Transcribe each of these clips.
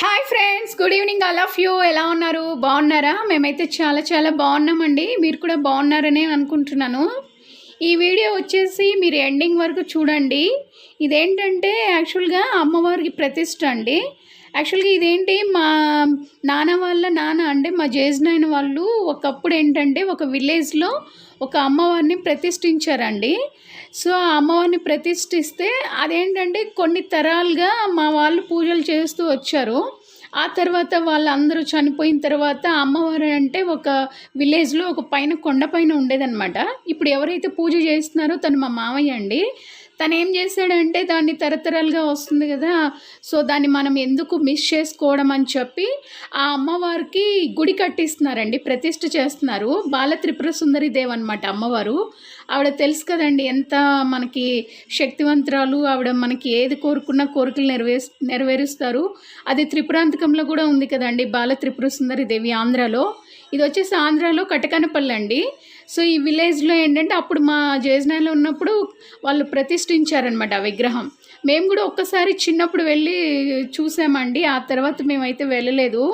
Hi friends good evening all of you ఎలా ఉన్నారు? బాగున్నారా? మేమైతే చాలా చాలా బాగున్నామండి. మీరు కూడా బాగున్నారనే అనుకుంటున్నాను. ఈ వీడియో వచ్చేసి మీరు ఎండింగ్ వరకు చూడండి. ఇదేంటంటే యాక్చువల్గా అమ్మవారికి ప్రతిష్ట అండి. యాక్చువల్గా ఇదేంటి? మా నాన్న వాళ్ళ నాన్న అంటే మా జేజ్ నాయన వాళ్ళు ఒకప్పుడు ఏంటంటే ఒక విలేజ్లో ఒక అమ్మవారిని ప్రతిష్ఠించారండి. సో ఆ అమ్మవారిని ప్రతిష్ఠిస్తే అదేంటంటే కొన్ని తరాలుగా మా వాళ్ళు పూజలు చేస్తూ వచ్చారు. ఆ తర్వాత వాళ్ళందరూ చనిపోయిన తర్వాత అమ్మవారు అంటే ఒక విలేజ్లో ఒక పైన కొండ పైన ఉండేదన్నమాట. ఇప్పుడు ఎవరైతే పూజ చేస్తున్నారో తను మా మామయ్య అండి. తను ఏం చేశాడంటే దాన్ని తరతరాలుగా వస్తుంది కదా. సో దాన్ని మనం ఎందుకు మిస్ చేసుకోవడం అని చెప్పి ఆ అమ్మవారికి గుడి కట్టిస్తున్నారండి ప్రతిష్ఠ చేస్తున్నారు. బాల త్రిపుర సుందరి దేవ్ అనమాట అమ్మవారు. ఆవిడ తెలుసు కదండి ఎంత మనకి శక్తివంతురాలు ఆవిడ మనకి ఏది కోరుకున్న కోరికలు నెరవే నెరవేరుస్తారు. అది త్రిపురాంతకంలో కూడా ఉంది కదండి బాల త్రిపుర సుందరి దేవి ఆంధ్రాలో. ఇది వచ్చేసి ఆంధ్రాలో కటకనపల్లి అండి సో ఈ విలేజ్లో ఏంటంటే అప్పుడు మా జేజనాలో ఉన్నప్పుడు వాళ్ళు ప్రతిష్ఠించారనమాట ఆ విగ్రహం. మేము కూడా ఒక్కసారి చిన్నప్పుడు వెళ్ళి చూసామండి. ఆ తర్వాత మేమైతే వెళ్ళలేదు.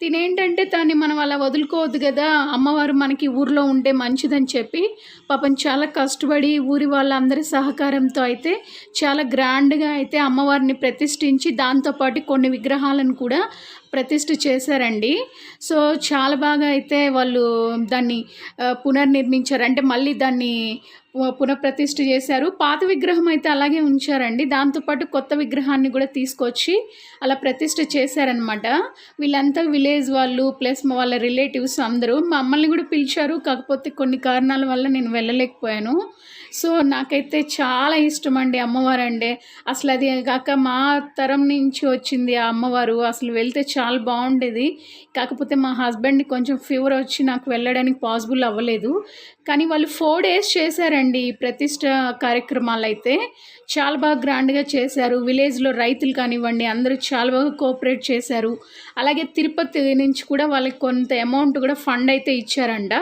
తినేంటంటే దాన్ని మనం అలా వదులుకోవద్దు కదా అమ్మవారు మనకి ఊర్లో ఉంటే మంచిదని చెప్పి పాపం చాలా కష్టపడి ఊరి వాళ్ళందరి సహకారంతో అయితే చాలా గ్రాండ్గా అయితే అమ్మవారిని ప్రతిష్ఠించి దాంతోపాటు కొన్ని విగ్రహాలను కూడా ప్రతిష్ఠ చేశారండి. సో చాలా బాగా అయితే వాళ్ళు దాన్ని పునర్నిర్మించారు. అంటే మళ్ళీ దాన్ని పునఃప్రతిష్ఠ చేశారు. పాత విగ్రహం అయితే అలాగే ఉంచారండి. దాంతోపాటు కొత్త విగ్రహాన్ని కూడా తీసుకొచ్చి అలా ప్రతిష్ఠ చేశారనమాట వీళ్ళంతా విలేజ్ వాళ్ళు ప్లస్ వాళ్ళ రిలేటివ్స్ అందరూ మమ్మల్ని కూడా పిలిచారు. కాకపోతే కొన్ని కారణాల వల్ల నేను వెళ్ళలేకపోయాను. సో నాకైతే చాలా ఇష్టం అండి అమ్మవారు అంటే అసలు అది కాక మా తరం నుంచి వచ్చింది ఆ అమ్మవారు. అసలు వెళ్తే చాలా బాగుండేది. కాకపోతే మా హస్బెండ్కి కొంచెం ఫీవర్ వచ్చి నాకు వెళ్ళడానికి పాసిబుల్ అవ్వలేదు. కానీ వాళ్ళు ఫోర్ డేస్ చేశారండి ఈ ప్రతిష్ట కార్యక్రమాలు అయితే చాలా బాగా గ్రాండ్గా చేశారు. విలేజ్లో రైతులు కానివ్వండి అందరూ చాలా బాగా కోఆపరేట్ చేశారు. అలాగే తిరుపతి నుంచి కూడా వాళ్ళకి కొంత అమౌంట్ కూడా ఫండ్ అయితే ఇచ్చారంట.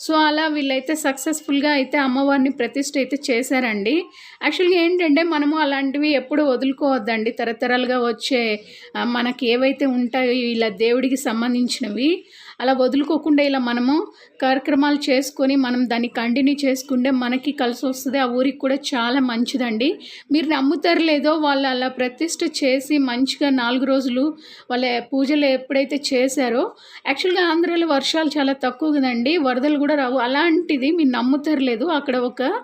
సో అలా వీళ్ళైతే సక్సెస్ఫుల్గా అయితే అమ్మవారిని ప్రతిష్ట అయితే చేశారండి. యాక్చువల్గా ఏంటంటే మనము అలాంటివి ఎప్పుడు వదులుకోవద్దండి. తరతరాలుగా వచ్చే మనకి ఏవైతే ఉంటాయో ఇలా దేవుడికి సంబంధించినవి అలా వదులుకోకుండా ఇలా మనము కార్యక్రమాలు చేసుకొని మనం దాన్ని కంటిన్యూ చేసుకుంటే మనకి కలిసి వస్తుంది. ఆ ఊరికి కూడా చాలా మంచిదండి. మీరు నమ్ముతారు లేదో వాళ్ళు అలా ప్రతిష్ట చేసి మంచిగా నాలుగు రోజులు వాళ్ళ పూజలు ఎప్పుడైతే చేశారో యాక్చువల్గా ఆంధ్రాలో వర్షాలు చాలా తక్కువ కదండి. వరదలు కూడా రావు. అలాంటిది మీరు నమ్ముతారు లేదు అక్కడ ఒక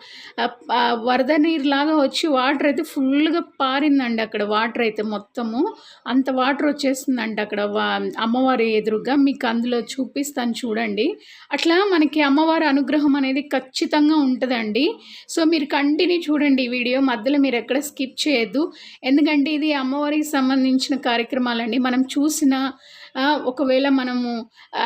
వరద నీరు లాగా వచ్చి వాటర్ అయితే ఫుల్గా పారిందండి అక్కడ వాటర్ అయితే మొత్తము. అంత వాటర్ వచ్చేస్తుందండి అక్కడ వా- అమ్మవారి ఎదురుగా. మీకు అందులో చూపిస్తాను చూడండి. అట్లా మనకి అమ్మవారి అనుగ్రహం అనేది ఖచ్చితంగా ఉంటుందండి. సో మీరు కంటిన్యూ చూడండి ఈ వీడియో. మధ్యలో మీరు ఎక్కడ స్కిప్ చేయొద్దు. ఎందుకంటే ఇది అమ్మవారికి సంబంధించిన కార్యక్రమాలండి. మనం చూసిన ఒకవేళ మనము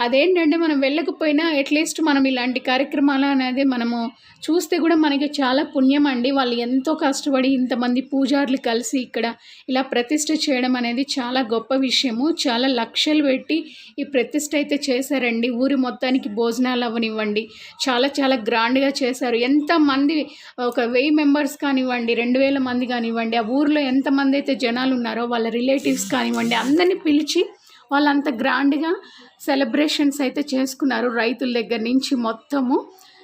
అదేంటంటే మనం వెళ్ళకపోయినా అట్లీస్ట్ మనం ఇలాంటి కార్యక్రమాలు అనేది మనము చూస్తే కూడా మనకి చాలా పుణ్యం అండి. వాళ్ళు ఎంతో కష్టపడి ఇంతమంది పూజారులు కలిసి ఇక్కడ ఇలా ప్రతిష్ట చేయడం అనేది చాలా గొప్ప విషయము. చాలా లక్షలు పెట్టి ఈ ప్రతిష్ట అయితే చేశారండి. ఊరి మొత్తానికి భోజనాలు అవ్వనివ్వండి. చాలా చాలా గ్రాండ్గా చేశారు. ఎంతమంది ఒక వెయ్యి మెంబర్స్ కానివ్వండి రెండు వేల మంది కానివ్వండి ఆ ఊర్లో ఎంతమంది అయితే జనాలు ఉన్నారో వాళ్ళ రిలేటివ్స్ కానివ్వండి అందరినీ పిలిచి వాళ్ళంత గ్రాండ్గా సెలబ్రేషన్స్ అయితే చేసుకున్నారు రైతుల దగ్గర నుంచి మొత్తము.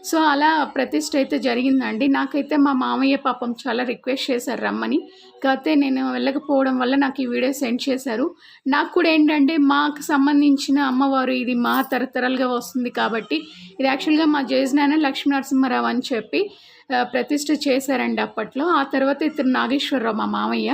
సో అలా ప్రతిష్ట అయితే జరిగిందండి. నాకైతే మా మామయ్య పాపం చాలా రిక్వెస్ట్ చేశారు రమ్మని. కాకపోతే నేను వెళ్ళకపోవడం వల్ల నాకు ఈ వీడియో సెండ్ చేశారు. నాకు కూడా ఏంటంటే మాకు సంబంధించిన అమ్మవారు ఇది మా తరతరాలుగా వస్తుంది కాబట్టి ఇది యాక్చువల్గా మా జయజ్ఞాన లక్ష్మీ నరసింహారావు అని చెప్పి ప్రతిష్ట చేశారండి అప్పట్లో. ఆ తర్వాత ఇతను నాగేశ్వరరావు మా మామయ్య.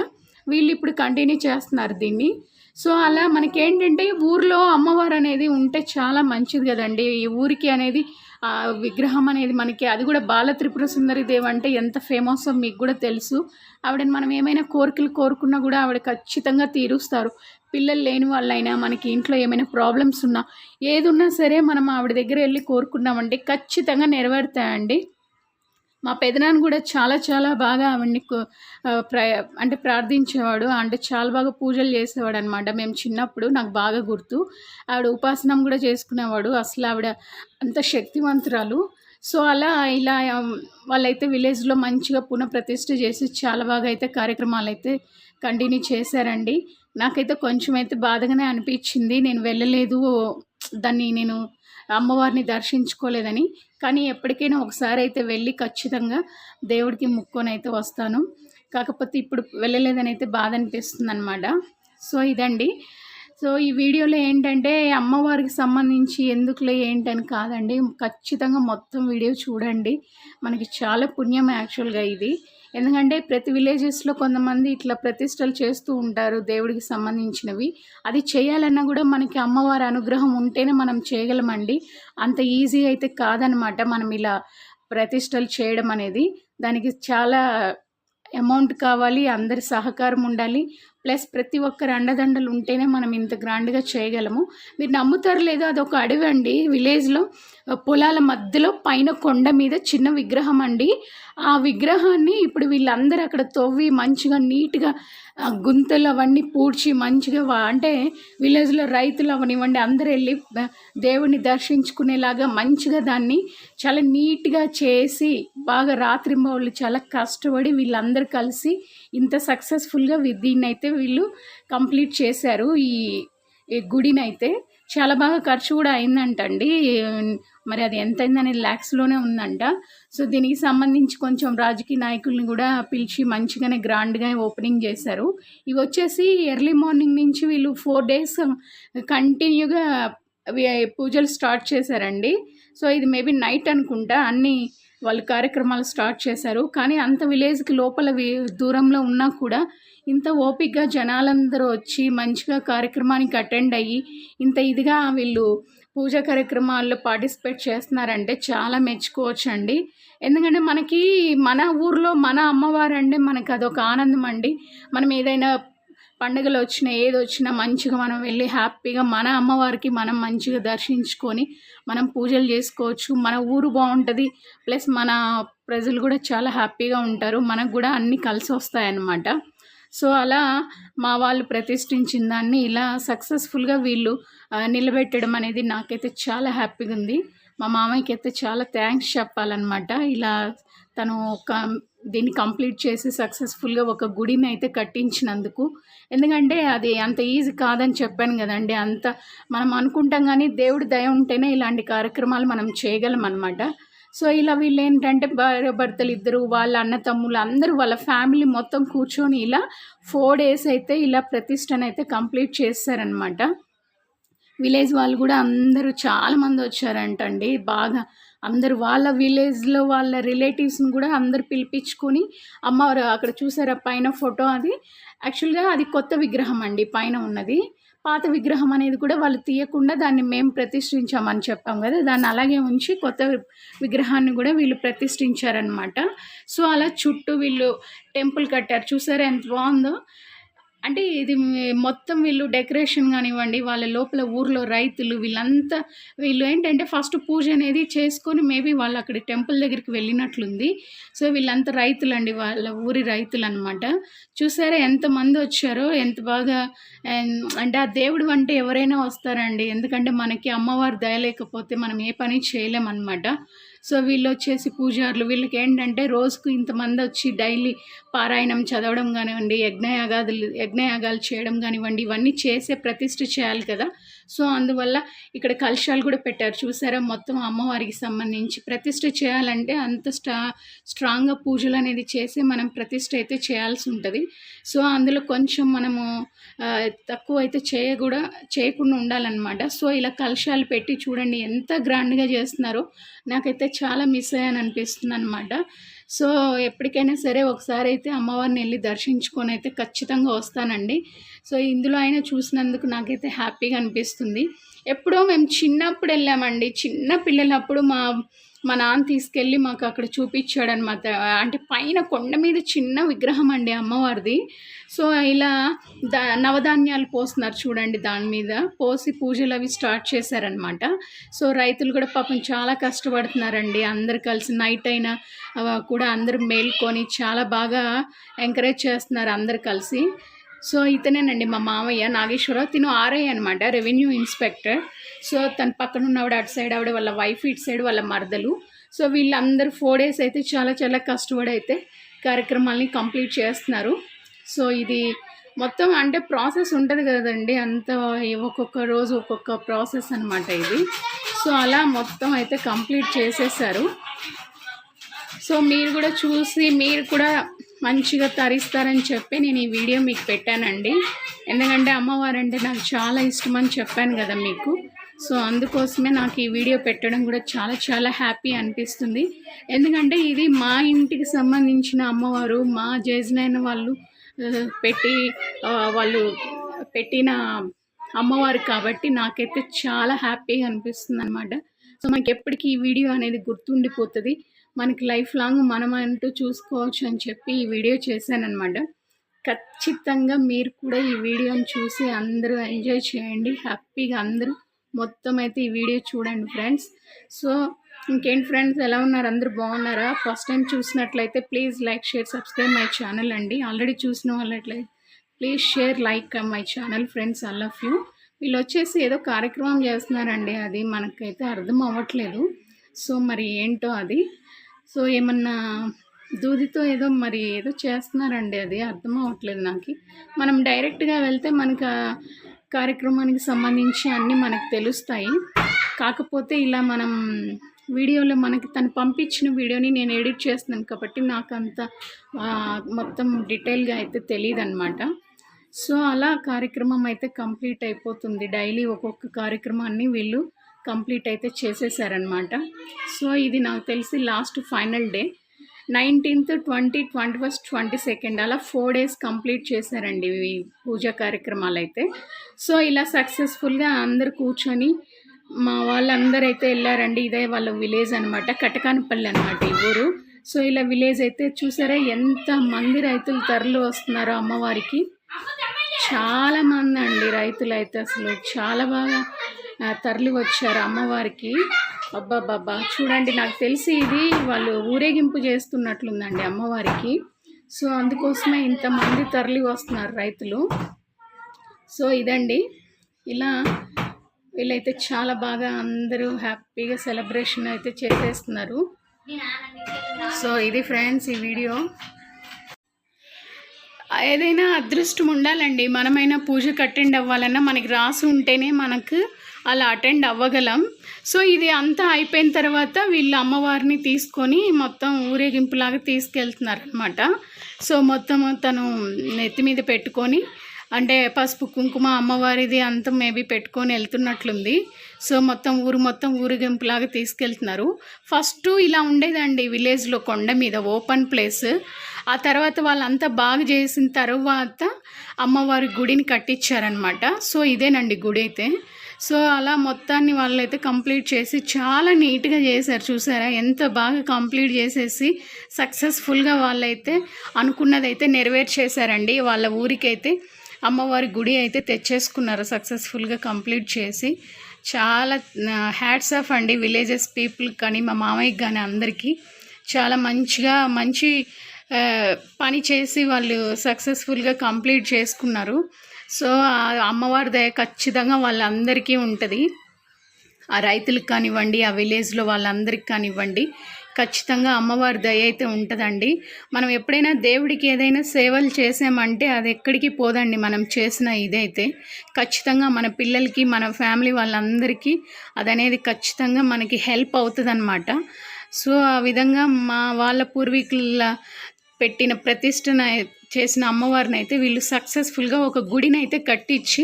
వీళ్ళు ఇప్పుడు కంటిన్యూ చేస్తున్నారు దీన్ని. సో అలా మనకేంటంటే ఊర్లో అమ్మవారు అనేది ఉంటే చాలా మంచిది కదండి. ఈ ఊరికి అనేది ఆ విగ్రహం అనేది మనకి అది కూడా బాల త్రిపుర సుందరి దేవి అంటే ఎంత ఫేమస్ మీకు కూడా తెలుసు. ఆవిడని మనం ఏమైనా కోరికలు కోరుకున్నా కూడా ఆవిడ ఖచ్చితంగా తీరుస్తారు. పిల్లలు లేని వాళ్ళైనా మనకి ఇంట్లో ఏమైనా ప్రాబ్లమ్స్ ఉన్నా ఏది ఉన్నా సరే మనం ఆవిడ దగ్గర వెళ్ళి కోరుకున్నామంటే ఖచ్చితంగా నెరవేరుతాయండి. మా పెదనాన్న కూడా చాలా చాలా బాగా ఆవిడ్ని అంటే ప్రార్థించేవాడు. అంటే చాలా బాగా పూజలు చేసేవాడు అనమాట మేము చిన్నప్పుడు నాకు బాగా గుర్తు. ఆవిడ ఉపాసనం కూడా చేసుకునేవాడు. అసలు ఆవిడ అంత శక్తివంతురాలు. సో అలా ఇలా వాళ్ళైతే విలేజ్లో మంచిగా పునఃప్రతిష్ఠ చేసి చాలా బాగా అయితే కార్యక్రమాలు అయితే కంటిన్యూ చేశారండి. నాకైతే కొంచెం అయితే బాధగానే అనిపించింది. నేను వెళ్ళలేదు. దాన్ని నేను అమ్మవారిని దర్శించుకోలేదని. కానీ ఎప్పటికైనా ఒకసారి అయితే వెళ్ళి ఖచ్చితంగా దేవుడికి ముక్కొని అయితే వస్తాను. కాకపోతే ఇప్పుడు వెళ్ళలేదని అయితే బాధ అనిపిస్తుంది అనమాట సో ఇదండి. సో ఈ వీడియోలో ఏంటంటే అమ్మవారికి సంబంధించి ఎందుకులే ఏంటని కాదండి. ఖచ్చితంగా మొత్తం వీడియో చూడండి. మనకి చాలా పుణ్యం యాక్చువల్గా ఇది. ఎందుకంటే ప్రతి విలేజెస్లో కొంతమంది ఇట్లా ప్రతిష్టలు చేస్తూ ఉంటారు దేవుడికి సంబంధించినవి. అది చేయాలన్నా కూడా మనకి అమ్మవారి అనుగ్రహం ఉంటేనే మనం చేయగలమండి. అంత ఈజీ అయితే కాదనమాట మనం ఇలా ప్రతిష్టలు చేయడం అనేది. దానికి చాలా అమౌంట్ కావాలి అందరి సహకారం ఉండాలి. ప్లస్ ప్రతి ఒక్కరు అండదండలు ఉంటేనే మనం ఇంత గ్రాండ్గా చేయగలము. మీరు నమ్ముతారు లేదో అదొక అడవి అండి. విలేజ్లో పొలాల మధ్యలో పైన కొండ మీద చిన్న విగ్రహం అండి. ఆ విగ్రహాన్ని ఇప్పుడు వీళ్ళందరూ అక్కడ తవ్వి మంచిగా నీట్గా గుంతలు అవన్నీ పూడ్చి మంచిగా వా- అంటే విలేజ్లో రైతులు అవనివ్వండి అందరూ వెళ్ళి దేవుణ్ణి దర్శించుకునేలాగా మంచిగా దాన్ని చాలా నీట్గా చేసి బాగా రాత్రింబవళ్ళు చాలా కష్టపడి వీళ్ళందరూ కలిసి ఇంత సక్సెస్ఫుల్గా దీన్ని అయితే వీళ్ళు కంప్లీట్ చేశారు ఈ గుడినైతే. చాలా బాగా ఖర్చు కూడా అయిందంటండి. మరి అది ఎంత అయిందనేది ల్యాక్స్లోనే ఉందంట. సో దీనికి సంబంధించి కొంచెం రాజకీయ నాయకుల్ని కూడా పిలిచి మంచిగానే గ్రాండ్గా ఓపెనింగ్ చేశారు. ఇవి వచ్చేసి ఎర్లీ మార్నింగ్ నుంచి వీళ్ళు ఫోర్ డేస్ కంటిన్యూగా పూజలు స్టార్ట్ చేశారండి. సో ఇది మేబీ నైట్ అనుకుంటా. అన్నీ వాళ్ళు కార్యక్రమాలు స్టార్ట్ చేశారు. కానీ అంత విలేజ్కి లోపల దూరంలో ఉన్నా కూడా ఇంత ఓపిక్గా జనాలందరూ వచ్చి మంచిగా కార్యక్రమానికి అటెండ్ అయ్యి ఇంత ఇదిగా వీళ్ళు పూజా కార్యక్రమాల్లో పార్టిసిపేట్ చేస్తున్నారంటే చాలా మెచ్చుకోవచ్చు అండి ఎందుకంటే మనకి మన ఊర్లో మన అమ్మవారు అంటే మనకు అదొక ఆనందం అండి. మనం ఏదైనా పండుగలు వచ్చినా ఏది వచ్చినా మంచిగా మనం వెళ్ళి హ్యాపీగా మన అమ్మవారికి మనం మంచిగా దర్శించుకొని మనం పూజలు చేసుకోవచ్చు. మన ఊరు బాగుంటుంది. ప్లస్ మన ప్రజలు కూడా చాలా హ్యాపీగా ఉంటారు. మనకు కూడా అన్నీ కలిసి వస్తాయన్నమాట సో అలా మా వాళ్ళు ప్రతిష్ఠించిన దాన్ని ఇలా సక్సెస్ఫుల్గా వీళ్ళు నిలబెట్టడం అనేది నాకైతే చాలా హ్యాపీగా ఉంది మా మామయ్యకి అయితే చాలా థ్యాంక్స్ చెప్పాలన్నమాట. ఇలా తను ఒక దీన్ని కంప్లీట్ చేసి సక్సెస్ఫుల్గా ఒక గుడిని అయితే కట్టించినందుకు. ఎందుకంటే అది అంత ఈజీ కాదని చెప్పాను కదండి. అంత మనం అనుకుంటాం కానీ దేవుడి దయ ఉంటేనే ఇలాంటి కార్యక్రమాలు మనం చేయగలం అనమాట సో ఇలా వీళ్ళు ఏంటంటే భార్య భర్తలు ఇద్దరు వాళ్ళ అన్న తమ్ముళ్ళు అందరూ వాళ్ళ ఫ్యామిలీ మొత్తం కూర్చొని ఇలా ఫోర్ డేస్ అయితే ఇలా ప్రతిష్టను అయితే కంప్లీట్ చేస్తారనమాట విలేజ్ వాళ్ళు కూడా అందరూ చాలామంది వచ్చారంటండి. బాగా అందరు వాళ్ళ విలేజ్లో వాళ్ళ రిలేటివ్స్ని కూడా అందరు పిలిపించుకొని అమ్మవారు అక్కడ చూసారా పైన ఫోటో అది? యాక్చువల్గా అది కొత్త విగ్రహం అండి పైన ఉన్నది. పాత విగ్రహం అనేది కూడా వాళ్ళు తీయకుండా దాన్ని మేము ప్రతిష్ఠించామని చెప్పాం కదా దాన్ని అలాగే ఉంచి కొత్త విగ్రహాన్ని కూడా వీళ్ళు ప్రతిష్ఠించారనమాట సో అలా చుట్టూ వీళ్ళు టెంపుల్ కట్టారు. చూసారా ఎంత బాగుందో? అంటే ఇది మొత్తం వీళ్ళు డెకరేషన్ కానివ్వండి వాళ్ళ లోపల ఊర్లో రైతులు వీళ్ళంతా వీళ్ళు ఏంటంటే ఫస్ట్ పూజ అనేది చేసుకొని మేబీ వాళ్ళు అక్కడ టెంపుల్ దగ్గరికి వెళ్ళినట్లుంది. సో వీళ్ళంతా రైతులు అండి వాళ్ళ ఊరి రైతులు అనమాట చూసారా ఎంతమంది వచ్చారో ఎంత బాగా అంటే ఆ దేవుడు అంటే ఎవరైనా వస్తారండి. ఎందుకంటే మనకి అమ్మవారు దయలేకపోతే మనం ఏ పని చేయలేమన్నమాట. సో వీళ్ళు వచ్చేసి పూజారులు. వీళ్ళకి ఏంటంటే రోజుకు ఇంతమంది వచ్చి డైలీ పారాయణం చదవడం కానివ్వండి యజ్ఞయాగాదులు యజ్ఞయాగాలు చేయడం కానివ్వండి ఇవన్నీ చేసే ప్రతిష్ఠ చేయాలి కదా. సో అందువల్ల ఇక్కడ కలశాలు కూడా పెట్టారు. చూసారా? మొత్తం అమ్మవారికి సంబంధించి ప్రతిష్ట చేయాలంటే అంత స్టా స్ట్రాంగ్గా పూజలు అనేది చేసి మనం ప్రతిష్ట అయితే చేయాల్సి ఉంటుంది. సో అందులో కొంచెం మనము తక్కువ అయితే చేయ కూడా చేయకుండా ఉండాలన్నమాట. సో ఇలా కలశాలు పెట్టి చూడండి ఎంత గ్రాండ్గా చేస్తున్నారో నాకైతే చాలా మిస్ అయ్యాను అనిపిస్తుంది అనమాట సో ఎప్పటికైనా సరే ఒకసారి అయితే అమ్మవారిని వెళ్ళి దర్శించుకొని అయితే ఖచ్చితంగా వస్తానండి. సో ఇందులో అయినా చూసినందుకు నాకైతే హ్యాపీగా అనిపిస్తుంది. ఎప్పుడో మేము చిన్నప్పుడు వెళ్ళామండి. చిన్న పిల్లలప్పుడు మా మా నాన్న తీసుకెళ్ళి మాకు అక్కడ చూపించాడు అనమాట అంటే పైన కొండ మీద చిన్న విగ్రహం అండి అమ్మవారిది. సో ఇలా ద నవధాన్యాలు పోస్తున్నారు చూడండి దాని మీద. పోసి పూజలు అవి స్టార్ట్ చేశారనమాట సో రైతులు కూడా పాపం చాలా కష్టపడుతున్నారండి. అందరు కలిసి నైట్ అయినా కూడా అందరూ మేల్కొని చాలా బాగా ఎంకరేజ్ చేస్తున్నారు అందరు కలిసి. సో ఇతనేనండి మా మామయ్య నాగేశ్వరరావు తిను ఆర్ఐ అనమాట రెవెన్యూ ఇన్స్పెక్టర్. సో తన పక్కన ఉన్నవాడు అటు సైడ్ ఆవిడ వాళ్ళ వైఫ్ ఇటు సైడ్ వాళ్ళ మరదలు. సో వీళ్ళందరూ ఫోర్ డేస్ అయితే చాలా చాలా కష్టపడి అయితే కార్యక్రమాల్ని కంప్లీట్ చేస్తున్నారు. సో ఇది మొత్తం అంటే ప్రాసెస్ ఉంటుంది కదండి అంత ఒక్కొక్క రోజు ఒక్కొక్క ప్రాసెస్ అనమాట ఇది. సో అలా మొత్తం అయితే కంప్లీట్ చేసేసారు. సో మీరు కూడా చూసి మీరు కూడా మంచిగా తరిస్తారని చెప్పి నేను ఈ వీడియో మీకు పెట్టానండి. ఎందుకంటే అమ్మవారు అంటే నాకు చాలా ఇష్టం అని చెప్పాను కదా మీకు. సో అందుకోసమే నాకు ఈ వీడియో పెట్టడం కూడా చాలా చాలా హ్యాపీ అనిపిస్తుంది. ఎందుకంటే ఇది మా ఇంటికి సంబంధించిన అమ్మవారు మా జేజనైన వాళ్ళు పెట్టి వాళ్ళు పెట్టిన అమ్మవారు కాబట్టి నాకైతే చాలా హ్యాపీగా అనిపిస్తుంది అనమాట సో మనకి ఎప్పటికీ ఈ వీడియో అనేది గుర్తుండిపోతుంది. మనకి లైఫ్ లాంగ్ మనం అంటూ చూసుకోవచ్చు అని చెప్పి ఈ వీడియో చేశానమాట ఖచ్చితంగా మీరు కూడా ఈ వీడియోని చూసి అందరూ ఎంజాయ్ చేయండి. హ్యాపీగా అందరూ మొత్తం అయితే ఈ వీడియో చూడండి ఫ్రెండ్స్. సో ఇంకేంటి ఫ్రెండ్స్ ఎలా ఉన్నారు? అందరూ బాగున్నారా? ఫస్ట్ టైం చూసినట్లయితే please like share subscribe my channel అండి. ఆల్రెడీ చూసిన వాళ్ళట్లయితే please share like my channel friends I love you. వీళ్ళు వచ్చేసి ఏదో కార్యక్రమం చేస్తున్నారండి. అది మనకైతే అర్థం అవ్వట్లేదు. సో మరి ఏంటో అది. సో ఏమన్నా దూదితో ఏదో మరి ఏదో చేస్తున్నారండి అది అర్థం అవ్వట్లేదు నాకు. మనం డైరెక్ట్గా వెళ్తే మనకు కార్యక్రమానికి సంబంధించి అన్నీ మనకు తెలుస్తాయి. కాకపోతే ఇలా మనం వీడియోలో మనకి తను పంపించిన వీడియోని నేను ఎడిట్ చేస్తున్నాను కాబట్టి నాకు అంత మొత్తం డీటెయిల్గా అయితే తెలియదు అనమాట సో అలా కార్యక్రమం అయితే కంప్లీట్ అయిపోతుంది. డైలీ ఒక్కొక్క కార్యక్రమాన్ని వీళ్ళు కంప్లీట్ అయితే చేసేసారనమాట సో ఇది నాకు తెలిసి last final day. Nineteenth twenty twenty first twenty second అలా ఫోర్ డేస్ కంప్లీట్ చేశారండి ఈ పూజా కార్యక్రమాలు అయితే. సో ఇలా సక్సెస్ఫుల్గా అందరు కూర్చొని మా వాళ్ళందరూ అయితే వెళ్ళారండి. ఇదే వాళ్ళ విలేజ్ అనమాట కటకానపల్లి అనమాట ఈ ఊరు. సో ఇలా విలేజ్ అయితే చూసారా ఎంత మంది రైతులు తరలి వస్తున్నారో అమ్మవారికి. చాలా మంది అండి రైతులు అయితే అసలు. చాలా బాగా తరలి వచ్చారు అమ్మవారికి. అబ్బాబ్బాబ్బా. చూడండి నాకు తెలిసి ఇది వాళ్ళు ఊరేగింపు చేస్తున్నట్లుందండి అమ్మవారికి. సో అందుకోసమే ఇంతమంది తరలి వస్తున్నారు రైతులు. సో ఇదండి. ఇలా వీళ్ళైతే చాలా బాగా అందరూ హ్యాపీగా సెలబ్రేషన్ అయితే చేసేస్తున్నారు. సో ఇది ఫ్రెండ్స్ ఈ వీడియో. ఏదైనా అదృష్టం ఉండాలండి. మనమైనా పూజ అటెండ్ అవ్వాలన్నా మనకి రాసి ఉంటేనే మనకు అలా అటెండ్ అవ్వగలం. సో ఇది అంతా అయిపోయిన తర్వాత వీళ్ళు అమ్మవారిని తీసుకొని మొత్తం ఊరేగింపులాగా తీసుకెళ్తున్నారనమాట సో మొత్తం తను నెత్తి మీద పెట్టుకొని అంటే పసుపు కుంకుమ అమ్మవారిది అంతా మేబీ పెట్టుకొని వెళ్తున్నట్లుంది. సో మొత్తం ఊరు మొత్తం ఊరేగింపులాగా తీసుకెళ్తున్నారు. ఫస్ట్ ఇలా ఉండేదండి విలేజ్లో కొండ మీద ఓపెన్ ప్లేస్. ఆ తర్వాత వాళ్ళంతా బాగా చేసిన తర్వాత అమ్మవారి గుడిని కట్టించారనమాట సో ఇదేనండి గుడి అయితే సో అలా మొత్తాన్ని వాళ్ళైతే కంప్లీట్ చేసి చాలా నీట్గా చేశారు. చూసారా? ఎంత బాగా కంప్లీట్ చేసేసి సక్సెస్ఫుల్గా వాళ్ళైతే అనుకున్నదైతే నెరవేర్చేశారండి వాళ్ళ ఊరికైతే అమ్మవారి గుడి అయితే తెచ్చేసుకున్నారు సక్సెస్ఫుల్గా కంప్లీట్ చేసి. చాలా హ్యాట్స్ ఆఫ్ అండి విలేజెస్ పీపుల్ కానీ మా మామయ్యకి కానీ అందరికీ. చాలా మంచిగా మంచి పని చేసి వాళ్ళు సక్సెస్ఫుల్గా కంప్లీట్ చేసుకున్నారు. సో అమ్మవారి దయ ఖచ్చితంగా వాళ్ళందరికీ ఉంటుంది. ఆ రైతులకు కానివ్వండి ఆ విలేజ్లో వాళ్ళందరికీ కానివ్వండి ఖచ్చితంగా అమ్మవారి దయ అయితే ఉంటుందండి. మనం ఎప్పుడైనా దేవుడికి ఏదైనా సేవలు చేసామంటే అది ఎక్కడికి పోదండి మనం చేసిన ఇదైతే. ఖచ్చితంగా మన పిల్లలకి మన ఫ్యామిలీ వాళ్ళందరికీ అదనేది ఖచ్చితంగా మనకి హెల్ప్ అవుతుంది సో ఆ విధంగా మా వాళ్ళ పూర్వీకుల పెట్టిన ప్రతిష్టన చేసిన అమ్మవారిని అయితే వీళ్ళు సక్సెస్ఫుల్గా ఒక గుడిని అయితే కట్టించి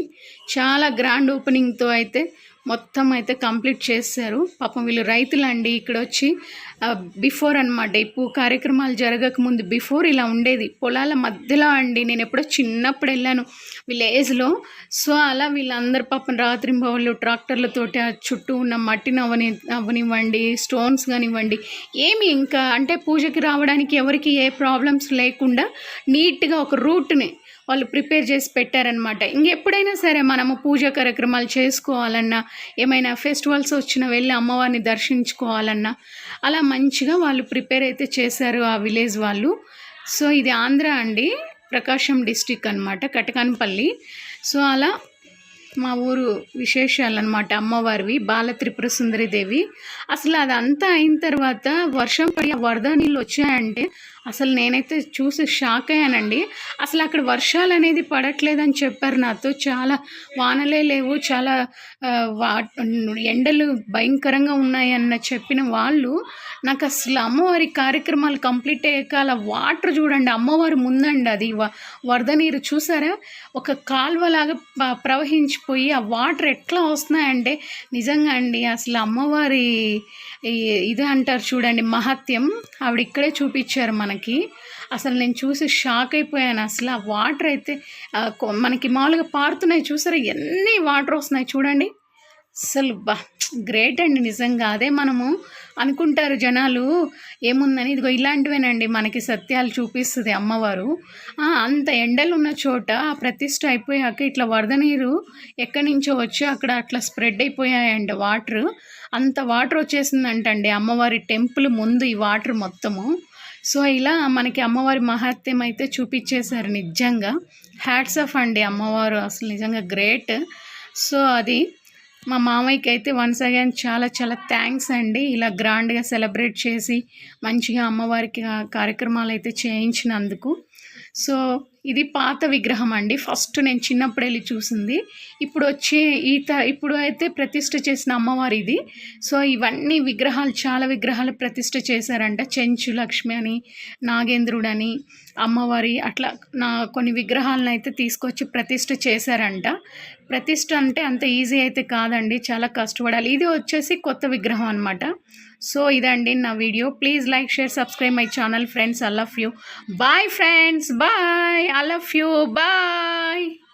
చాలా గ్రాండ్ ఓపెనింగ్తో అయితే మొత్తం అయితే కంప్లీట్ చేశారు. పాపం వీళ్ళు రైతులండి ఇక్కడ వచ్చి బిఫోర్ అనమాట ఇప్పుడు కార్యక్రమాలు జరగకముందు బిఫోర్ ఇలా ఉండేది. పొలాల మధ్యలో అండి నేను ఎప్పుడో చిన్నప్పుడు వెళ్ళాను. విలేజ్లో సో అలా వీళ్ళందరూ పాపం రాత్రి ట్రాక్టర్లతోటి ఆ చుట్టూ ఉన్న మట్టిని అవని అవనివ్వండి స్టోన్స్ కానివ్వండి ఏమి ఇంకా అంటే పూజకి రావడానికి ఎవరికి ఏ ప్రాబ్లమ్స్ లేకుండా నీట్గా ఒక రూట్ని వాళ్ళు ప్రిపేర్ చేసి పెట్టారనమాట ఇంకెప్పుడైనా సరే మనము పూజా కార్యక్రమాలు చేసుకోవాలన్నా ఏమైనా ఫెస్టివల్స్ వచ్చినా వెళ్ళి అమ్మవారిని దర్శించుకోవాలన్నా అలా మంచిగా వాళ్ళు ప్రిపేర్ అయితే చేశారు ఆ విలేజ్ వాళ్ళు. సో ఇది ఆంధ్ర అండి ప్రకాశం డిస్టిక్ అనమాట కటకాన్పల్లి. సో అలా మా ఊరు విశేషాలు అనమాట అమ్మవారివి బాల త్రిపుర సుందరిదేవి. అసలు అదంతా అయిన తర్వాత వర్షం పడి ఆ వరద నీళ్ళు వచ్చాయంటే అసలు నేనైతే చూసి షాక్ అయ్యానండి. అసలు అక్కడ వర్షాలు అనేది పడట్లేదని చెప్పారు నాతో. చాలా వానలే లేవు చాలా వా ఎండలు భయంకరంగా ఉన్నాయన్న చెప్పిన వాళ్ళు నాకు అసలు అమ్మవారి కార్యక్రమాలు కంప్లీట్ అయ్యాక అలా వాటర్ చూడండి అమ్మవారి ముందండి అది. వ- వరద నీరు చూసారా? ఒక కాల్వలాగా ప్రవహించిపోయి ఆ వాటర్ ఎట్లా వస్తున్నాయంటే నిజంగా అండి అసలు అమ్మవారి ఇది అంటారు చూడండి మహత్యం. ఆవిడ ఇక్కడే చూపించారు మనకి. అసలు నేను చూసి షాక్ అయిపోయాను. అసలు ఆ వాటర్ అయితే కొ- మనకి మామూలుగా పారుతున్నాయి చూసారా? ఎన్ని వాటర్ వస్తున్నాయి చూడండి. అసలు బా గ్రేట్ అండి నిజంగా. అదే మనము అనుకుంటారు జనాలు ఏముందని? ఇదిగో ఇలాంటివేనండి మనకి సత్యాలు చూపిస్తుంది అమ్మవారు. ఆ, అంత ఎండలు ఉన్న చోట ఆ ప్రతిష్ట అయిపోయాక ఇట్లా వరద నీరు ఎక్కడి నుంచో వచ్చి అక్కడ అట్లా స్ప్రెడ్ అయిపోయాయండి వాటర్. అంత వాటర్ వచ్చేసిందంటండి అమ్మవారి టెంపుల్ ముందు ఈ వాటర్ మొత్తము. సో ఇలా మనకి అమ్మవారి మహత్యం అయితే చూపించేశారు నిజంగా. హ్యాట్స్ ఆఫ్ అండి అమ్మవారు అసలు నిజంగా గ్రేట్ సో అది మా మామయ్యకి అయితే వన్స్ అగైన్ చాలా చాలా థ్యాంక్స్ అండి. ఇలా గ్రాండ్గా సెలబ్రేట్ చేసి మంచిగా అమ్మవారికి కార్యక్రమాలు అయితే చేయించినందుకు. సో ఇది పాత విగ్రహం అండి. ఫస్ట్ నేను చిన్నప్పుడు వెళ్ళి చూసింది. ఇప్పుడు వచ్చే ఈత ఇప్పుడు అయితే ప్రతిష్ట చేసిన అమ్మవారి ఇది. సో ఇవన్నీ విగ్రహాలు చాలా విగ్రహాలు ప్రతిష్ట చేశారంట. చెంచు లక్ష్మి అని నాగేంద్రుడని అమ్మవారి అట్లా నా కొన్ని విగ్రహాలను అయితే తీసుకొచ్చి ప్రతిష్ఠ చేశారంట. ప్రతిష్ఠ అంటే అంత ఈజీ అయితే కాదండి చాలా కష్టపడాలి. ఇది వచ్చేసి కొత్త విగ్రహం అనమాట సో ఇదండి నా video. Please like share subscribe my channel friends. I love you. Bye friends. Bye. I love you. Bye.